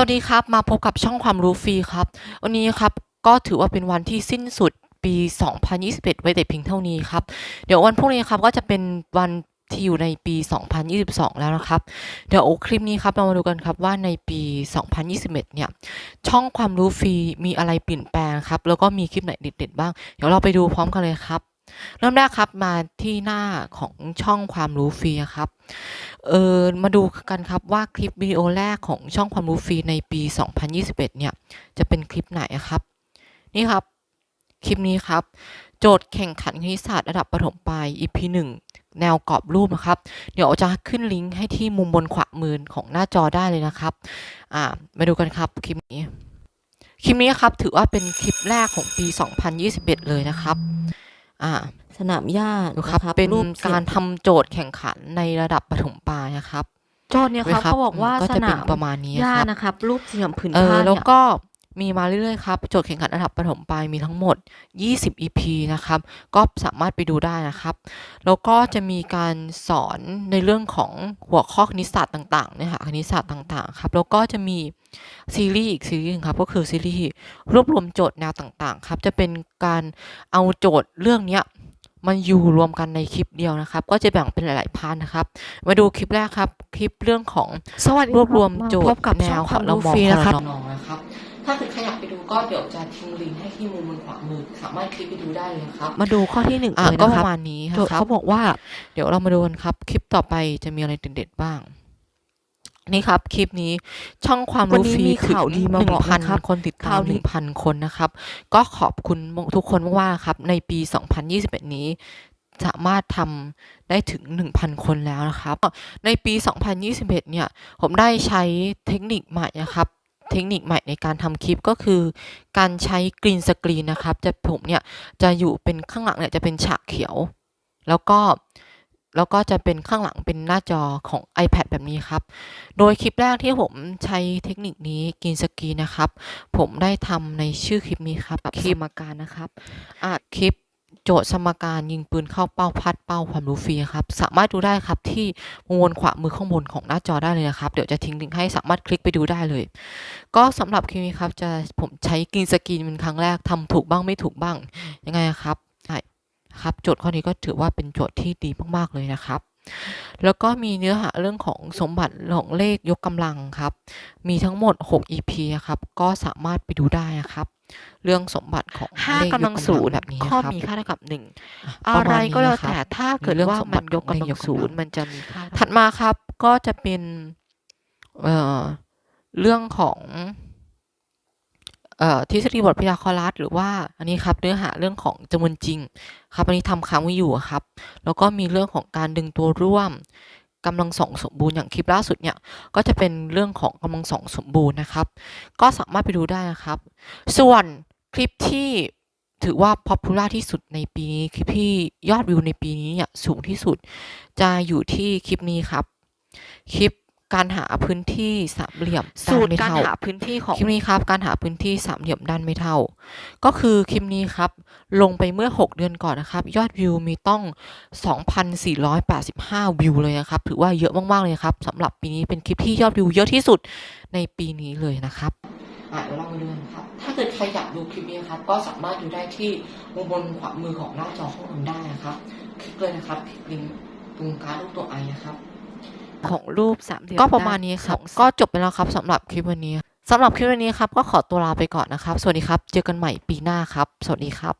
วัสดีครับ มาพบกับช่องความรู้ฟรีครับ วันนี้ครับก็ถือว่าเป็นวันที่สิ้นสุดปี 2021 ไว้แต่เพียงเท่านี้ครับ เดี๋ยววันพรุ่งนี้ครับก็จะเป็นวันที่อยู่ในปี 2022 แล้วนะครับ เดี๋ยวคลิปนี้ครับเรามาดูกันครับว่าในปี 2021 เนี่ย ช่องความรู้ฟรีมีอะไรเปลี่ยนแปลงครับ แล้วก็มีคลิปไหนเด็ดๆบ้าง เดี๋ยวเราไปดูพร้อมกันเลยครับ เริ่มแรกครับมาที่หน้าของช่องความรู้ฟรีครับ เออมาดูกันครับว่าคลิปวิดีโอแรกของช่องความรู้ฟรีในปี 2021 เนี่ย จะเป็นคลิปไหนครับ นี่ครับ คลิปนี้ครับ โจทย์แข่งขันคณิตศาสตร์ระดับประถมปลาย EP 1 แนวกรอบรูปนะครับ เดี๋ยวจะขึ้นลิงก์ให้ที่มุมบนขวามือของหน้าจอได้เลยนะครับ อ่า มาดูกันครับคลิปนี้ คลิปนี้ครับถือว่าเป็นคลิปแรกของปี 2021 เลยนะครับ อ่าสนามหญ้าดูครับนะเป็นรูปการทำโจทย์แข่งขันในระดับประถมปลายนะครับโจทย์เนี่ยไว้ครับเขาบอกว่าก็สจะเป็นนามประมาณนี้หญ้าครับนะครับ รูปสี่เหลี่ยมผืนเออผ้าแล้วเนี่ยก็ มีมาเรื่อยๆครับโจทย์แข่งขันระดับประถมปลายมีทั้งหมด 20 EP นะครับ ก็สามารถไปดูได้นะครับ แล้วก็จะมีการสอนในเรื่องของหัวข้อคณิตศาสตร์ต่างๆเนื้อหาคณิตศาสตร์ต่างๆครับ แล้วก็จะมีซีรีส์อีกซีรีส์หนึงครับ ก็คือซีรีส์รวบรวมโจทย์แนวต่างๆ ครับ จะเป็นการเอาโจทย์เรื่องเนี้ยมันอยู่รวมกันในคลิปเดียวนะครับ ก็จะแบ่งเป็นหลายๆพาร์ทนะครับ มาดูคลิปแรกครับ คลิปเรื่องของสวัสดีรวบรวมคบโจพทบย์กับแนช่อวงขคอวางมเรารู้มองฟรีนะนะคครัรับบน้องๆนะครับ ถ้าเกิดใครอยากไปดูก็เดี๋ยวจะทิ้งลิงก์ให้ที่มุมบนขวามือ สามารถคลิกไปดูได้เลยครับ มาดูข้อที่หนึ่งอ่าเลยก็นะปครับระมาณนี้โจทย์ครับเขาบอกว่าเดี๋ยวเรามาดูกันครับ คลิปต่อไปจะมีอะไรเด็ดๆบ้างนี่ครับ คลิปนี้ช่องความวันรู้นี้ฟรีมีถึงข่าวดีมาหนึ่บงอกพันนะครับคนติดตาข่ามวหดีนึ่งพันคนนะครับ ก็ขอบคุณทุกคนมากๆครับ ในปี 2021 นี้สามารถทำได้ถึง 1,000 คนแล้วนะครับ ในปี 2021 เนี่ย ผมได้ใช้เทคนิคใหม่นะครับ เทคนิคใหม่ในการทำคลิปก็คือ การใช้กรีนสกรีนนะครับ จะผมเนี่ยจะอยู่เป็นข้างหลังเนี่ยจะเป็นฉากเขียว แล้วก็แล้วก็จะเป็นข้างหลังเป็นหน้าจอของ iPad แบบนี้ครับ โดยคลิปแรกที่ผมใช้เทคนิคนี้กรีนสกรีนนะครับ ผมได้ทำในชื่อคลิปนี้ครับคลิปสมการนะครับอะคลิป โจทย์สมการยิงปืนเข้าเป้าพัดเป้าความรู้ฟรีครับ สามารถดูได้ครับที่มุมบนขวามือข้างบนของหน้าจอได้เลยนะครับ เดี๋ยวจะทิ้งลิงก์ให้สามารถคลิกไปดูได้เลย ก็สำหรับคลิปนี้ครับจะผมใช้กรีนสกรีนเป็นครั้งแรกทำถูกบ้างไม่ถูกบ้างยังไงครับใช่ครับโจทย์ข้อนี้ก็ถือว่าเป็นโจทย์ที่ดีมากๆเลยนะครับแล้วก็มีเนื้อหาเรื่องของสมบัติของเลขยกกำลังครับ มีทั้งหมด 6 EP อะครับ ก็สามารถไปดูได้นะครับ เรื่องสมบัติของห้าเลขยกำลังศูนย์แบบนี้ข้อนะครับมีค่าเท่ากับหนึ่งปอะระไรมาณนี้ก็แล้วนะครับแต่ถ้าเกิดเรื่องว่าสมบัมันติยกกำลัเลขยงกกำลังศูนย์มันจะมีค่าถัดมาครับก็จะเป็นเอ่อเรื่องของเอ่อทฤษฎีบทพยากรณ์รัฐหรือว่าอันนี้ครับเนื้อหาเรื่องของจำนวนจริง ครับอันนี้ทำค้างไว้อยู่อะครับ แล้วก็มีเรื่องของการดึงตัวร่วม กำลังสองสมบูรณ์อย่างคลิปล่าสุดเนี่ยก็จะเป็นเรื่องของกำลังสองสมบูรณ์นะครับ ก็สามารถไปดูได้นะครับ ส่วนคลิปที่ถือว่า popular ที่สุดในปีนี้คลิปที่ยอดวิวในปีนี้เนี่ยสูงที่สุด จะอยู่ที่คลิปนี้ครับ คลิป การหาพื้นที่สามเหลี่ยมสูด้ตนรไม่การเท่าหาพื้นที่ของคลิปนี้ครับ การหาพื้นที่สามเหลี่ยมด้านไม่เท่า ก็คือคลิปนี้ครับ ลงไปเมื่อ 6 เดือนก่อนนะครับ ยอดวิวมีต้อง 2,485 วิวเลยนะครับ ถือว่าเยอะมาก ๆ เลยครับสำหรับปีนี้เป็นคลิปที่ยอดวิวเยอะที่สุดในปีนี้เลยนะครับอะเดี๋ยวเรามาดูกันครับ ถ้าเกิดใครอยากดูคลิปนี้ครับ ก็สามารถดูได้ที่มุมบนขวามือของหน้าจอข้างบนได้นะครับ คลิกเลยนะครับ คลิกลิงก์ตรงการดรูปตัวไอนะครับ ของรูปสามเหลี่ยมก็ประมาณนี้ครับได้สองก็จบไปแล้วครับสำหรับคลิปวันนี้สำหรับคลิปวันนี้ครับก็ขอตัวลาไปก่อนนะครับ สวัสดีครับ เจอกันใหม่ปีหน้าครับ สวัสดีครับ